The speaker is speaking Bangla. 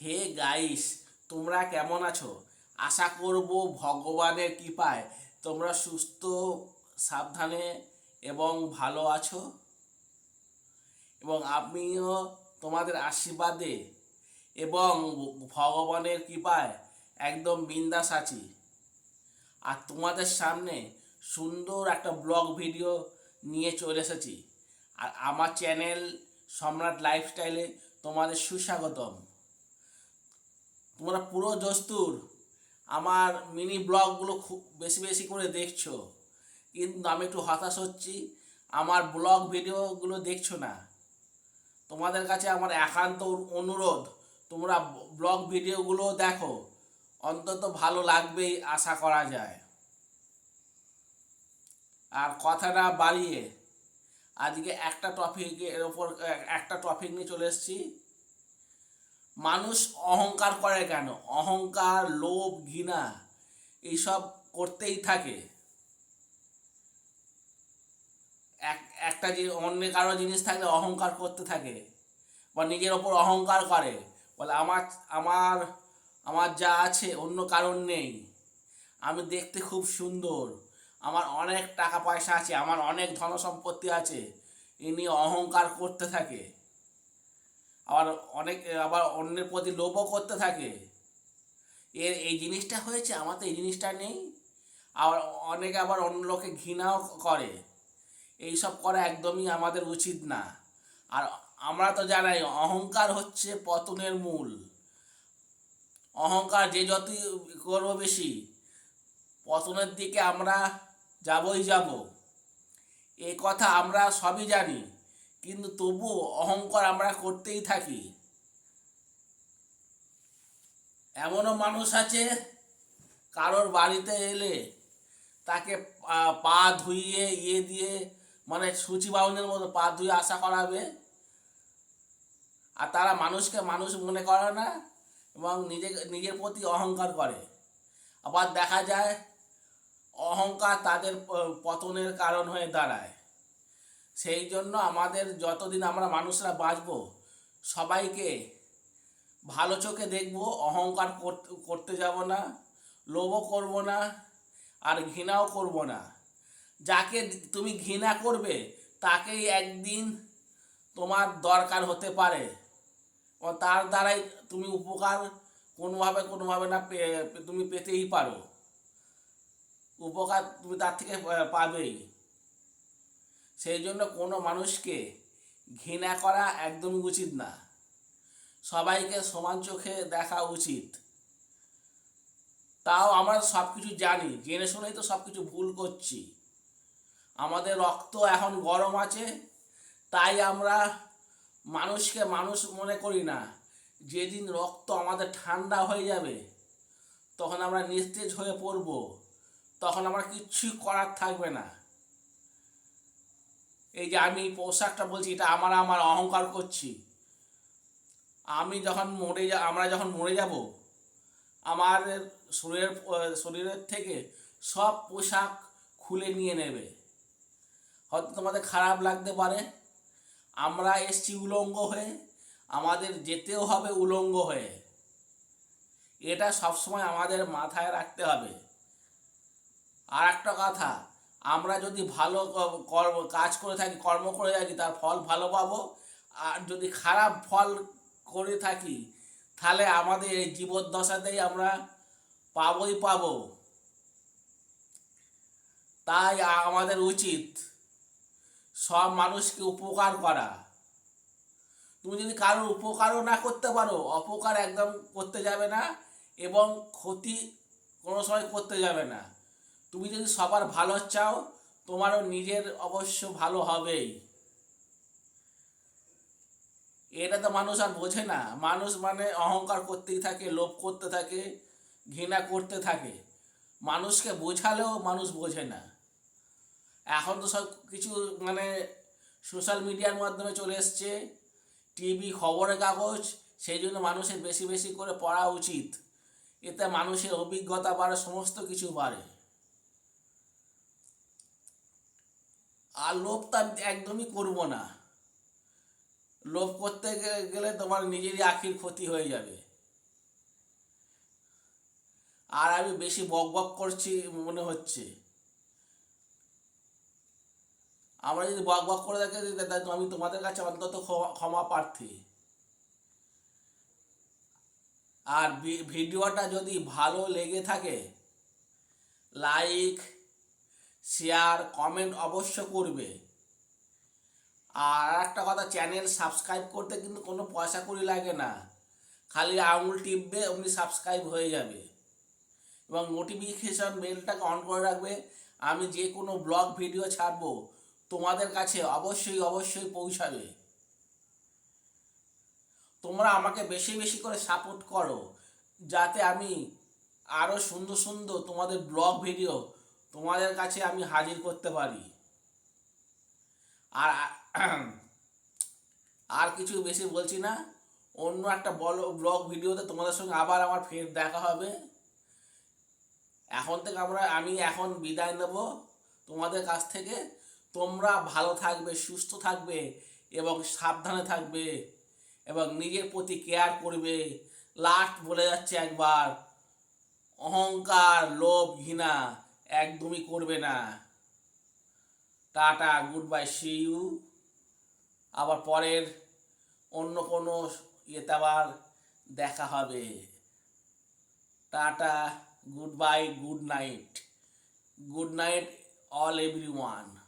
হে গাইস, তোমরা কেমন আছো? আশা করব ভগবানের কৃপায় তোমরা সুস্থ, সাবধানে এবং ভালো আছো। এবং আমিও তোমাদের আশীর্বাদে এবং ভগবানের কৃপায় একদম বিন্দাস আছি। আর তোমাদের সামনে সুন্দর একটা ব্লগ ভিডিও নিয়ে চলে এসেছি। আর আমার চ্যানেল সম্রাট লাইফস্টাইলে তোমাদের সুস্বাগতম। তোমরা পুরো দস্তুর আমার মিনি ব্লগগুলো খুব বেশি বেশি করে দেখছ। কিন্তু আমি একটু হতাশ হচ্ছি, আমার ব্লগ ভিডিওগুলো দেখছ না। তোমাদের কাছে আমার একান্ত অনুরোধ, তোমরা ব্লগ ভিডিওগুলো দেখো, অন্তত ভালো লাগবেই আশা করা যায়। আর কথাটা বাড়িয়ে, আজকে একটা টপিকের ওপর একটা টপিক নিয়ে চলে এসেছি। মানুষ অহংকার করে কেন? অহংকার, লোভ, ঘৃণা, এইসব করতেই থাকে। এক, একটা যে অন্য কারও জিনিস থাকলে অহংকার করতে থাকে বা নিজের ওপর অহংকার করে। বলে আমার আমার আমার যা আছে অন্য কারণ নেই। আমি দেখতে খুব সুন্দর। আমার অনেক টাকা পয়সা আছে, আমার অনেক ধন সম্পত্তি আছে। এ নিয়ে অহংকার করতে থাকে। আবার অনেক, আবার অন্যের প্রতি লোভও করতে থাকে। এর, এই জিনিসটা হয়েছে, আমার তো এই জিনিসটা নেই। আবার অনেকে আবার অন্য লোকে ঘৃণাও করে। এইসব করা একদমই আমাদের উচিত না। আর আমরা তো জানাই, অহংকার হচ্ছে পতনের মূল। অহংকার যে যতই করব বেশি, পতনের দিকে আমরা যাবই যাব। এ কথা আমরা সবই জানি। কিন্তু তবুও অহংকার আমরা করতেই থাকি। এমনও মানুষ আছে, কারোর বাড়িতে এলে তাকে পা- ধুইয়ে ইয়ে দিয়ে মানে সূচি বাউনের মতো পা ধুয়ে আশা করাবে। আর তারা মানুষকে মানুষ মনে করে না এবং নিজে, নিজের প্রতি অহংকার করে। আবার দেখা যায়, অহংকার তাদের পতনের কারণ হয়ে দাঁড়ায়। সেই জন্য আমাদের যতদিন আমরা মানুষরা বাঁচব, সবাইকে ভালো চোখে দেখব, অহংকার করতে যাব না, লোভও করব না, আর ঘৃণাও করব না। যাকে তুমি ঘৃণা করবে, তাকেই একদিন তোমার দরকার হতে পারে। ও তার দ্বারাই তুমি উপকার কোনোভাবে কোনোভাবে না তুমি পেতেই পারো। উপকার তুমি তার থেকে পাবেই। সেই জন্য কোনো মানুষকে ঘৃণা করা একদমই উচিত না। সবাইকে সমান চোখে দেখা উচিত। তাও আমরা সব কিছু জানি, জেনে শুনেই তো সব কিছু ভুল করছি। আমাদের রক্ত এখন গরম আছে, তাই আমরা মানুষকে মানুষ মনে করি না। যেদিন রক্ত আমাদের ঠান্ডা হয়ে যাবে, তখন আমরা নিস্তেজ হয়ে পড়ব, তখন আমার কিচ্ছু করার থাকবে না। এই যে আমি পোশাকটা বলছি, এটা আমার আমার অহংকার করছি। আমি যখন মরে যা, আমরা যখন মরে যাব, আমার শরীরের শরীরের থেকে সব পোশাক খুলে নিয়ে নেবে। হয়তো তোমাদের খারাপ লাগতে পারে। আমরা এসছি উলঙ্গ হয়ে, আমাদের যেতেও হবে উলঙ্গ হয়ে। এটা সবসময় আমাদের মাথায় রাখতে হবে। আর একটা কথা আমরা যদি ভালো কর্ম, কাজ করে থাকি, কর্ম করে থাকি, তার ফল ভালো পাবো। আর যদি খারাপ ফল করে থাকি, তাহলে আমাদের এই জীবদ্দশাতেই আমরা পাবই পাবো। তাই আমাদের উচিত সব মানুষকে উপকার করা। তুমি যদি কারোর উপকারও না করতে পারো, অপকার একদম করতে যাবে না এবং ক্ষতি কোনো সময় করতে যাবে না। তুমি যদি সবার ভালো চাও, তোমারও নিজের অবশ্য ভালো হবেই। এটা তো মানুষ আর বোঝে না। মানুষ মানে অহংকার করতেই থাকে, লোভ করতে থাকে, ঘৃণা করতে থাকে। মানুষকে বোঝালেও মানুষ বোঝে না। এখন তো সব কিছু মানে সোশ্যাল মিডিয়ার মাধ্যমে চলে এসছে। টিভি খবরের কাগজ, সেই জন্য মানুষের বেশি বেশি করে পড়া উচিত। এতে মানুষের অভিজ্ঞতা বাড়ে, সমস্ত কিছু বাড়ে। আর লোভটা আমি একদমই করব না। লোভ করতে গেলে তোমার নিজেরই আখির ক্ষতি হয়ে যাবে। আর আমি বেশি বক বক করছি মনে হচ্ছে। আমরা যদি বক বক করে তাহলে আমি তোমাদের কাছে অন্তত ক্ষমা প্রার্থী। আর ভিডিওটা যদি ভালো লেগে থাকে লাইক শেয়ার কমেন্ট অবশ্য করবে। আর একটা কথা চ্যানেল সাবস্ক্রাইব করতে কিন্তু কোনো পয়সা করি লাগে না। খালি আঙুল টিপবে, অমনি সাবস্ক্রাইব হয়ে যাবে। এবং নোটিফিকেশন বেলটাকে অন করে রাখবে। আমি যে কোনো ব্লগ ভিডিও ছাড়বো, তোমাদের কাছে অবশ্যই অবশ্যই পৌঁছাবে। তোমরা আমাকে বেশি বেশি করে সাপোর্ট করো। যাতে আমি আরও সুন্দর সুন্দর তোমাদের ব্লগ ভিডিও তোমাদের কাছে আমি হাজির করতে পারি। আর আর কিছু বেশি বলছি না। অন্য একটা ব্লগ ভিডিওতে তোমাদের সঙ্গে আবার আমার ফের দেখা হবে। এখন থেকে আমরা, আমি এখন বিদায় নেব তোমাদের কাছ থেকে। তোমরা ভালো থাকবে, সুস্থ থাকবে এবং সাবধানে থাকবে এবং নিজের প্রতি কেয়ার করবে। লাস্ট বলে যাচ্ছে একবার, অহংকার, লোভ, ঘৃণা একদমই করবে না। Tata good bye see you. আবার পরের অন্য কোনো ইয়েতে আবার দেখা হবে। Tata good bye good night. Good night, all everyone